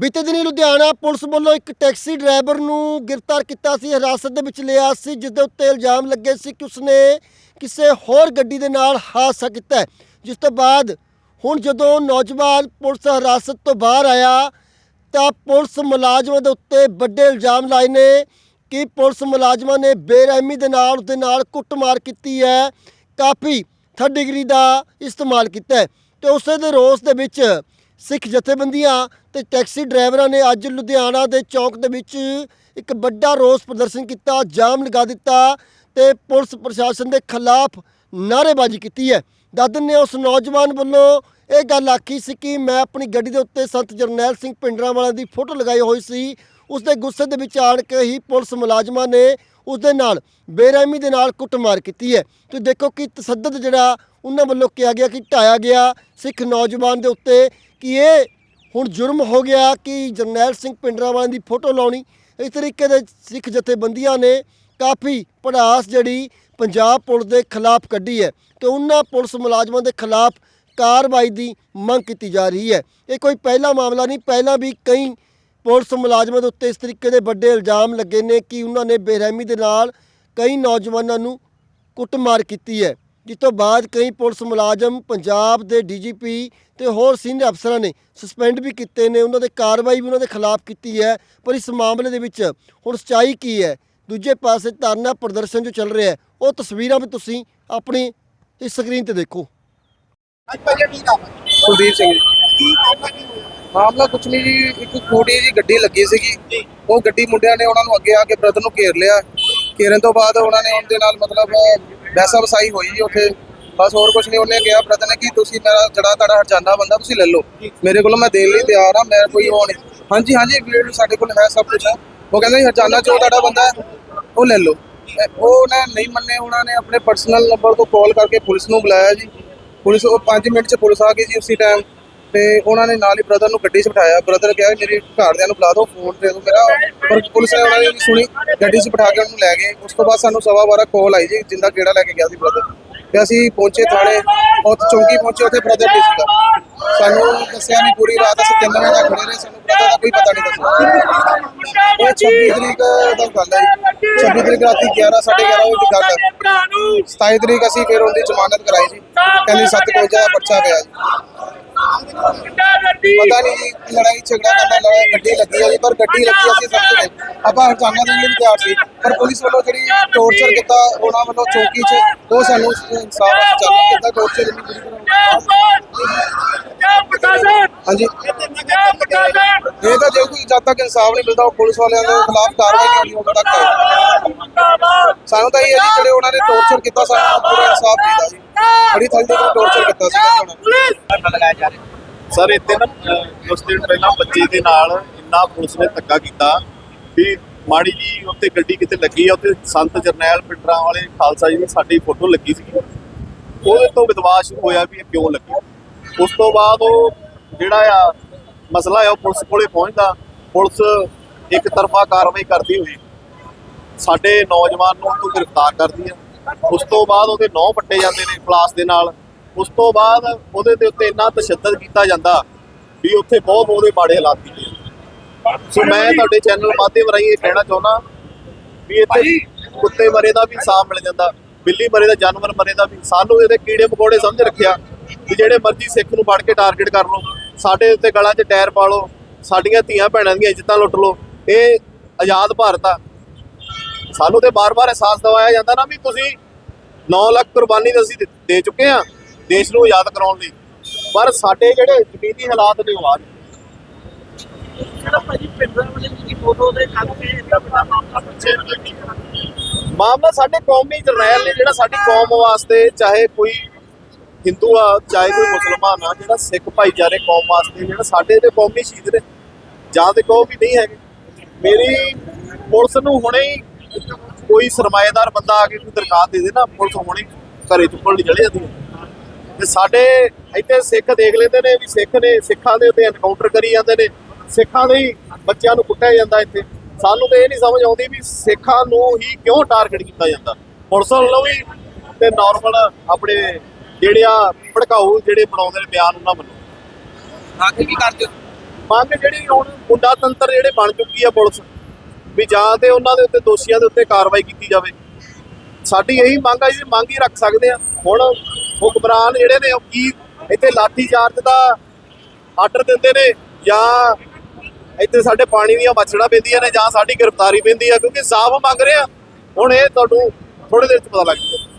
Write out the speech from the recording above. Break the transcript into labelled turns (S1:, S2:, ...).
S1: ਬੀਤੇ ਦਿਨੀ ਲੁਧਿਆਣਾ ਪੁਲਿਸ ਵੱਲੋਂ ਇੱਕ ਟੈਕਸੀ ਡਰਾਈਵਰ ਨੂੰ ਗ੍ਰਿਫਤਾਰ ਕੀਤਾ ਸੀ। ਹਿਰਾਸਤ ਦੇ ਵਿੱਚ ਲਿਆ ਸੀ ਜਿਸ ਦੇ ਉੱਤੇ ਇਲਜ਼ਾਮ ਲੱਗੇ ਸੀ ਕਿ ਉਸਨੇ ਕਿਸੇ ਹੋਰ ਗੱਡੀ ਦੇ ਨਾਲ ਹਾਦਸਾ ਕੀਤਾ ਜਿਸ ਤੋਂ ਬਾਅਦ ਹੁਣ ਜਦੋਂ ਨੌਜਵਾਨ ਪੁਲਿਸ ਹਿਰਾਸਤ ਤੋਂ ਬਾਹਰ ਆਇਆ, ਤਾਂ ਪੁਲਿਸ ਮੁਲਾਜ਼ਮਾਂ ਦੇ ਉੱਤੇ ਵੱਡੇ ਇਲਜ਼ਾਮ ਲਾਏ ਨੇ ਕਿ ਪੁਲਿਸ ਮੁਲਾਜ਼ਮਾਂ ਨੇ ਬੇਰਹਿਮੀ ਦੇ ਨਾਲ ਉਸਦੇ ਨਾਲ ਕੁੱਟਮਾਰ ਕੀਤੀ ਹੈ। ਕਾਫੀ ਥਰਡ ਡਿਗਰੀ ਦਾ ਇਸਤੇਮਾਲ ਕੀਤਾ ਹੈ ਤੇ ਉਸੇ ਦੇ ਰੋਸ ਦੇ ਵਿੱਚ ਸਿੱਖ ਜਥੇਬੰਦੀਆਂ ਤੇ ਟੈਕਸੀ ਡਰਾਈਵਰਾਂ ਨੇ ਅੱਜ ਲੁਧਿਆਣਾ ਦੇ ਚੌਕ ਦੇ ਵਿੱਚ ਇੱਕ ਵੱਡਾ ਰੋਸ ਪ੍ਰਦਰਸ਼ਨ ਕੀਤਾ, ਜਾਮ ਲਗਾ ਦਿੱਤਾ ਤੇ ਪੁਲਿਸ ਪ੍ਰਸ਼ਾਸਨ ਦੇ ਖਿਲਾਫ ਨਾਅਰੇਬਾਜ਼ੀ ਕੀਤੀ ਹੈ। ਦਾਦਨ ਨੇ ਉਸ ਨੌਜਵਾਨ ਵੱਲੋਂ ਇਹ ਗੱਲ ਆਖੀ ਸੀ ਕਿ ਮੈਂ ਆਪਣੀ ਗੱਡੀ ਦੇ ਉੱਤੇ ਸੰਤ ਜਰਨੈਲ ਸਿੰਘ ਪਿੰਡਰਾਂਵਾਲਾ ਦੀ ਫੋਟੋ ਲਗਾਈ ਹੋਈ ਸੀ। ਉਸ ਦੇ ਗੁੱਸੇ ਦੇ ਵਿੱਚ ਆਣ ਕੇ ਹੀ ਪੁਲਿਸ ਮੁਲਾਜ਼ਮਾਂ ਨੇ ਉਸ ਦੇ ਨਾਲ ਬੇਰਹਿਮੀ ਦੇ ਨਾਲ ਕੁੱਟਮਾਰ ਕੀਤੀ ਹੈ। ਤੁਸੀਂ ਦੇਖੋ ਕਿ ਤਸੱਦਦ ਜਿਹੜਾ ਉਹਨਾਂ ਵੱਲੋਂ ਕਿਹਾ ਗਿਆ ਕਿ ਢਾਇਆ ਗਿਆ ਸਿੱਖ ਨੌਜਵਾਨ ਦੇ ਉੱਤੇ ਕਿ ਇਹ ਹੁਣ ਜੁਰਮ ਹੋ ਗਿਆ ਕਿ ਜਰਨੈਲ ਸਿੰਘ ਪਿੰਡਰਾਂਵਾਲਾ ਦੀ ਫੋਟੋ ਲਾਉਣੀ। ਇਸ ਤਰੀਕੇ ਦੇ ਸਿੱਖ ਜਥੇਬੰਦੀਆਂ ਨੇ ਕਾਫੀ ਪੜਾਸ ਜਿਹੜੀ ਪੰਜਾਬ ਪੁਲਿਸ ਦੇ ਖਿਲਾਫ ਕੱਢੀ ਹੈ ਤੇ ਉਹਨਾਂ ਪੁਲਿਸ ਮੁਲਾਜ਼ਮਾਂ ਦੇ ਖਿਲਾਫ ਕਾਰਵਾਈ ਦੀ ਮੰਗ ਕੀਤੀ ਜਾ ਰਹੀ ਹੈ। ਇਹ ਕੋਈ ਪਹਿਲਾ ਮਾਮਲਾ ਨਹੀਂ, ਪਹਿਲਾਂ ਵੀ ਕਈ ਪੁਲਿਸ ਮੁਲਾਜ਼ਮਾਂ ਦੇ ਉੱਤੇ ਇਸ ਤਰੀਕੇ ਦੇ ਵੱਡੇ ਇਲਜ਼ਾਮ ਲੱਗੇ ਨੇ ਕਿ ਉਹਨਾਂ ਨੇ ਬੇਰਹਿਮੀ ਦੇ ਨਾਲ ਕਈ ਨੌਜਵਾਨਾਂ ਨੂੰ ਕੁੱਟਮਾਰ ਕੀਤੀ ਹੈ। ਜਿਸ ਤੋਂ ਬਾਅਦ ਕਈ ਪੁਲਿਸ ਮੁਲਾਜ਼ਮ ਪੰਜਾਬ ਦੇ ਡੀਜੀਪੀ ਤੇ ਹੋਰ ਸੀਨੀਅਰ ਅਫਸਰਾਂ ਨੇ ਸਸਪੈਂਡ ਵੀ ਕੀਤੇ ਨੇ। ਉਹਨਾਂ ਦੇ ਕਾਰਵਾਈ ਵੀ ਉਹਨਾਂ ਦੇ ਖਿਲਾਫ ਕੀਤੀ ਹੈ ਪਰ ਇਸ ਮਾਮਲੇ ਦੇ ਵਿੱਚ ਹੁਣ ਸਚਾਈ ਕੀ ਹੈ? ਦੂਜੇ ਪਾਸੇ ਧਰਨਾ ਪ੍ਰਦਰਸ਼ਨ ਜੋ ਚੱਲ ਰਿਹਾ ਹੈ ਉਹ ਤਸਵੀਰਾਂ ਵੀ ਤੁਸੀਂ ਆਪਣੀ ਇਸ ਸਕਰੀਨ ਤੇ ਦੇਖੋ।
S2: ਅੱਜ ਭਾਜੀ ਕੀ ਨਾਮ ਹੈ?
S3: ਕੁਲਦੀਪ ਸਿੰਘ ਜੀ।
S2: ਕੀ ਮਾਮਲਾ ਕੀ ਹੋਇਆ
S3: ਮਾਮਲਾ ਕੁਛ ਨਹੀਂ ਜੀ, ਇੱਕ ਛੋਟੀ ਜੀ ਗੱਡੀ ਲੱਗੀ ਸੀਗੀ। ਉਹ ਗੱਡੀ ਮੁੰਡਿਆਂ ਨੇ ਉਹਨਾਂ ਨੂੰ ਅੱਗੇ ਆ ਕੇ ਬ੍ਰਦਰ ਨੂੰ ਘੇਰ ਲਿਆ। ਘੇਰਨ ਤੋਂ ਬਾਅਦ ਉਹਨਾਂ ਨੇ ਉਹਦੇ ਨਾਲ ਮਤਲਬ ਵੈਸਾ ਵਸਾਈ ਹੋਈ ਜੀ ਉੱਥੇ। ਬਸ ਹੋਰ ਕੁਛ ਨਹੀਂ, ਉਹਨੇ ਕਿਹਾ ਬ੍ਰਦਰ ਨੇ ਕਿ ਤੁਸੀਂ ਮੇਰਾ ਜਿਹੜਾ ਤੁਹਾਡਾ ਹਰਜਾਨਾ ਬੰਦਾ, ਤੁਸੀਂ ਲੈ ਲਓ। ਮੇਰੇ ਕੋਲ ਮੈਂ ਦੇਣ ਲਈ ਤਿਆਰ ਆ, ਮੈਂ ਕੋਈ ਉਹ ਨਹੀਂ। ਹਾਂਜੀ ਹਾਂਜੀ ਵੀਡੀਓ ਸਾਡੇ ਕੋਲ ਹੈ ਸਭ ਕੁਝ ਹੈ ਉਹ ਕਹਿੰਦਾ ਜੀ, ਹਰਜਾਨਾ ਜੋ ਤੁਹਾਡਾ ਬੰਦਾ ਹੈ, ਉਹ ਲੈ ਲਓ। ਅਹ ਉਹ ਨਾ ਨਹੀਂ ਮੰਨੇ ਉਹਨਾਂ ਨੇ, ਆਪਣੇ ਪਰਸਨਲ ਨੰਬਰ ਤੋਂ ਕਾਲ ਕਰਕੇ ਪੁਲਿਸ ਨੂੰ ਬੁਲਾਇਆ ਜੀ। ਪੁਲਿਸ, ਉਹ 5 ਮਿੰਟ ਚ ਪੁਲਿਸ ਆ ਗਈ ਜੀ ਉਸੇ ਟਾਈਮ ਤੇ ਉਹਨਾਂ ਨੇ ਨਾਲ ਹੀ ਬ੍ਰਦਰ ਨੂੰ ਗੱਡੀ 'ਚ ਬਿਠਾਇਆ। ਬ੍ਰਦਰ ਕਿਹਾ, ਮੇਰੇ ਘਰਦਿਆਂ ਨੂੰ ਬੁਲਾ ਦਿਓ ਫੋਨ ਦੇ ਦਿਓ। ਮੇਰਾ ਪਰ ਪੁਲਿਸ ਨੇ ਉਹਨਾਂ ਨੇ ਸੁਣੀ। ਗੱਡੀ 'ਚ ਬਿਠਾ ਕੇ ਉਹਨੂੰ ਲੈ ਗਏ। ਉਸ ਤੋਂ ਬਾਅਦ ਸਾਨੂੰ ਸਵਾ ਬਾਰਾਂ ਕਾਲ ਆਈ ਜੀ, ਜਿੰਦਾ ਕਿਹੜਾ ਲੈ ਕੇ ਗਿਆ ਸੀ ਬ੍ਰਦਰ ਤੇ ਅਸੀਂ ਪਹੁੰਚੇ ਥਾਣੇ। ਉੱਥੇ ਚੌਂਕੀ ਪਹੁੰਚੇ, ਉੱਥੇ ਬ੍ਰਦਰ ਨਹੀਂ ਸੀਗਾ। ਸਾਨੂੰ ਦੱਸਿਆ ਨਹੀਂ, ਪੂਰੀ ਰਾਤ ਅਸੀਂ ਤਿੰਨ ਵਜੇ ਤੱਕ ਖੜੇ ਰਹੇ। ਸਾਨੂੰ ਬ੍ਰਦਰ ਦਾ ਕੋਈ ਪਤਾ ਨਹੀਂ ਦੱਸਿਆ। ਇਹ 26 ਤਰੀਕ ਦਾ ਗੱਲ ਹੈ ਜੀ। 26 ਤਰੀਕ ਰਾਤੀ 11 11:30 ਵਜੇ ਦੀ ਗੱਲ ਹੈ। 27 ਤਰੀਕ ਅਸੀਂ ਫਿਰ ਉਹਦੀ ਜ਼ਮਾਨਤ ਕਰਾਈ ਜੀ। ਕਹਿੰਦੀ 7 ਵਜੇ ਦਾ ਪਰਚਾ ਪਿਆ ਜੀ। I'm ਪਤਾ ਨਹੀਂ ਜੀ ਲੜਾਈ ਝਗੜਾ ਕਰਨਾ ਲੜਾਈ ਗੱਡੀ ਲੱਗੀ ਆ ਜੀ ਪਰ ਗੱਡੀ ਲੱਗੀ ਅਸੀਂ ਸਭ ਤੇ ਆਪਾਂ ਹਰਜਾਨਾ ਦੇਣ ਲਈ ਤਿਆਰ ਸੀ ਪਰ ਪੁਲਿਸ ਵੱਲੋਂ ਜਿਹੜੀ ਟੋਰਚਰ ਕੀਤਾ ਉਹਨਾਂ ਵੱਲੋਂ ਚੌਕੀ 'ਚ ਉਹ ਸਾਨੂੰ ਇਨਸਾਫ ਚਾਹੀਦਾ ਕਿੱਦਾਂ ਟੋਰਚਰ ਇੰਨੀ ਬੁਰੀ ਤਰ੍ਹਾਂ ਹਾਂਜੀ। ਇਹ ਤਾਂ ਜੇ ਕੋਈ ਜਦ ਤੱਕ ਇਨਸਾਫ ਨਹੀਂ ਮਿਲਦਾ ਉਹ ਪੁਲਿਸ ਵਾਲਿਆਂ ਦੇ ਖਿਲਾਫ ਕਾਰਵਾਈ ਨਹੀਂ ਹੋਣੀ ਉਦੋਂ ਤੱਕ ਹੈ। ਸਾਨੂੰ ਤਾਂ ਇਹ ਹੈ ਜੀ ਜਿਹੜੇ ਉਹਨਾਂ ਨੇ ਟੋਰਚਰ ਕੀਤਾ ਸਾਨੂੰ ਪੂਰਾ ਇਨਸਾਫ ਚਾਹੀਦਾ ਜੀ। ਬੜੀ ਥਾਂ ਤੇ ਟੋਰਚਰ ਕੀਤਾ ਸੀ। ਉਹਨਾਂ ਨੇ
S2: ਲਗਾਇਆ ਜਾ ਰਿਹਾ
S4: ਸਰ ਇੱਥੇ ਨਾ ਅਹ, ਉਸ ਦਿਨ ਪਹਿਲਾਂ ਬੱਚੇ ਦੇ ਨਾਲ ਇੰਨਾ ਪੁਲਿਸ ਨੇ ਧੱਕਾ ਕੀਤਾ ਵੀ ਮਾੜੀ ਜੀ ਉੱਤੇ ਗੱਡੀ ਕਿਤੇ ਲੱਗੀ ਆ ਉੱਤੇ ਸੰਤ ਜਰਨੈਲ ਪਿੰਡਰਾਂ ਵਾਲੇ ਖਾਲਸਾ ਜੀ ਦੀ ਸਾਡੀ ਫੋਟੋ ਲੱਗੀ ਸੀ ਉਹਦੇ ਤੋਂ ਵਿਦਵਾਸ ਹੋਇਆ ਵੀ ਇਹ ਕਿਉਂ ਲੱਗੀ। ਉਸ ਤੋਂ ਬਾਅਦ ਉਹ ਜਿਹੜਾ ਆ ਮਸਲਾ ਆ ਉਹ ਪੁਲਿਸ ਕੋਲੇ ਪਹੁੰਚਦਾ। ਪੁਲਿਸ ਇੱਕ ਤਰਫਾ ਕਾਰਵਾਈ ਕਰਦੀ ਹੋਈ। ਸਾਡੇ ਨੌਜਵਾਨ ਨੂੰ ਤੋਂ ਗ੍ਰਿਫਤਾਰ ਕਰਦੀ ਆ। ਉਸ ਤੋਂ ਬਾਅਦ ਉਹਦੇ ਨੌ ਪੱਟੇ ਜਾਂਦੇ ਨੇ ਪਲਾਸ ਦੇ ਨਾਲ। ਉਸ ਤੋਂ ਬਾਅਦ ਉਹਦੇ ਦੇ ਉੱਤੇ ਇੰਨਾ ਤਸ਼ੱਦਦ ਕੀਤਾ ਜਾਂਦਾ ਵੀ ਉੱਥੇ ਬਹੁਤ ਉਹਦੇ ਮਾੜੇ ਹਾਲਾਤ ਕੀਤੇ। ਸੋ ਮੈਂ ਤੁਹਾਡੇ ਚੈਨਲ ਮਾਧਿਅਮ ਰਾਹੀਂ ਇਹ ਕਹਿਣਾ ਚਾਹੁੰਦਾ ਵੀ ਇੱਥੇ ਕੁੱਤੇ ਮਰੇ ਦਾ ਵੀ ਇਨਸਾਫ ਮਿਲ ਜਾਂਦਾ ਬਿੱਲੀ ਮਰੇ ਦਾ ਜਾਨਵਰ ਮਰੇ ਦਾ ਵੀ। ਸਾਨੂੰ ਇਹਦੇ ਕੀੜੇ ਮਕੌੜੇ ਸਮਝ ਰੱਖਿਆ ਵੀ ਜਿਹੜੇ ਮਰਜ਼ੀ ਸਿੱਖ ਨੂੰ ਫੜ ਕੇ ਟਾਰਗੇਟ ਕਰ ਲਓ। ਸਾਡੇ ਉੱਤੇ ਗਲਾਂ 'ਚ ਟਾਇਰ ਪਾ ਲਓ ਸਾਡੀਆਂ ਧੀਆਂ ਭੈਣਾਂ ਦੀਆਂ ਇੱਜ਼ਤਾਂ ਲੁੱਟ ਲਓ। ਇਹ ਆਜ਼ਾਦ ਭਾਰਤ ਆ। ਸਾਨੂੰ ਤੇ ਬਾਰ-ਬਾਰ ਅਹਿਸਾਸ ਦਿਵਾਇਆ ਜਾਂਦਾ ਨਾ ਵੀ ਤੁਸੀਂ 9 ਲੱਖ ਕੁਰਬਾਨੀ ਤਾਂ ਅਸੀਂ ਦੇ ਚੁੱਕੇ ਆ ਦੇਸ਼ ਨੂੰ ਆਜ਼ਾਦ ਕਰਾਉਣ ਲਈ। ਪਰ ਸਾਡੇ ਜਿਹੜੇ ਜ਼ਮੀਨੀ ਹਾਲਾਤ ਨੇ ਉਹ ਆ।
S2: ਜਿਹੜਾ ਭਾਜੀ ਪਿੰਡਾਂ ਵਾਲੇ ਦੀ ਫੋਟੋ ਦੇ ਕੱਲ ਤੇ ਇੰਨਾ ਵੱਡਾ ਮਾਮਲਾ ਬੱਚੇ ਨੂੰ ਲੱਗੀ
S4: ਮਾਮਲਾ ਸਾਡੇ ਕੌਮੀ ਜਰਨੈਲ ਨੇ ਜਿਹੜਾ ਸਾਡੀ ਕੌਮ ਵਾਸਤੇ ਚਾਹੇ ਕੋਈ ਹਿੰਦੂ ਆ ਚਾਹੇ ਕੋਈ ਮੁਸਲਮਾਨ ਆ ਜਿਹੜਾ ਸਿੱਖ ਭਾਈਚਾਰੇ ਕੌਮ ਵਾਸਤੇ ਜਿਹੜਾ ਸਾਡੇ ਤੇ ਕੌਮੀ ਸ਼ਹੀਦ ਨੇ ਜਾਂ ਤੇ ਕਹੋ ਵੀ ਨਹੀਂ ਹੈਗੇ। ਮੇਰੀ ਪੁਲਿਸ ਨੂੰ ਹੁਣੇ ਹੀ ਕੋਈ ਸਰਮਾਏਦਾਰ ਬੰਦਾ ਆ ਕੇ ਕੋਈ ਦਰਖਾਸਤ ਦੇ ਦੇ ਨਾ ਪੁਲਿਸ ਹੁਣੇ ਘਰੇ ਚੁੱਕਣ ਲਈ ਚਲੇ ਜਾਂਦੀ ਹੈ। ਤੇ ਸਾਡੇ ਇੱਥੇ ਸਿੱਖ ਦੇਖ ਲੈਂਦੇ ਨੇ ਵੀ ਸਿੱਖ ਨੇ ਸਿੱਖਾਂ ਦੇ ਉੱਤੇ ਐਨਕਾਊਂਟਰ ਕਰੀ ਜਾਂਦੇ ਨੇ। ਸਿੱਖਾਂ ਦੇ ਹੀ ਬੱਚਿਆਂ ਨੂੰ ਕੁੱਟਿਆ ਜਾਂਦਾ ਇੱਥੇ। ਸਾਨੂੰ ਤਾਂ ਇਹ ਨਹੀਂ ਸਮਝ ਆਉਂਦੀ ਵੀ ਸਿੱਖਾਂ ਨੂੰ ਹੀ ਕਿਉਂ ਟਾਰਗੇਟ ਕੀਤਾ ਜਾਂਦਾ। ਪੁਲਿਸ ਵੱਲੋਂ ਵੀ ਤੇ ਨਾਰਮਲ ਆਪਣੇ ਜਿਹੜੇ ਆ ਭੜਕਾਊ ਜਿਹੜੇ ਬਣਾਉਂਦੇ ਨੇ ਬਿਆਨ ਉਹਨਾਂ ਵੱਲੋਂ।
S2: ਆਖਿਰ ਕੀ ਕਰਦੇ ਹੋ?
S4: ਮੰਗ ਜਿਹੜੀ ਹੁਣ ਗੁੰਡਾ ਤੰਤਰ ਜਿਹੜੇ ਬਣ ਚੁੱਕੀ ਆ ਪੁਲਿਸ ਵੀ ਜਾਂ ਤੇ ਉਹਨਾਂ ਦੇ ਉੱਤੇ ਦੋਸ਼ੀਆਂ ਦੇ ਉੱਤੇ ਕਾਰਵਾਈ ਕੀਤੀ ਜਾਵੇ। ਸਾਡੀ ਇਹੀ ਮੰਗ ਆ ਜੀ ਮੰਗ ਹੀ ਰੱਖ ਸਕਦੇ ਆ। ਹੁਣ ਹੁਕਮਰਾਨ ਜਿਹੜੇ ਨੇ ਉਹ ਕੀ ਇੱਥੇ ਲਾਠੀ ਚਾਰਜ ਦਾ ਆਰਡਰ ਦਿੰਦੇ ਨੇ ਜਾਂ ਇੱਥੇ ਸਾਡੇ ਪਾਣੀ ਦੀਆਂ ਬਚੜਾ ਪੈਂਦੀਆਂ ਨੇ ਜਾਂ ਸਾਡੀ ਗ੍ਰਿਫਤਾਰੀ ਪੈਂਦੀ ਆ? ਕਿਉਂਕਿ ਸਾਫ਼ ਮੰਗ ਰਹੇ। ਆ ਹੁਣ ਇਹ ਤੁਹਾਨੂੰ ਥੋੜੇ ਦੇਰ ਚ ਪਤਾ ਲੱਗ ਜੂਗਾ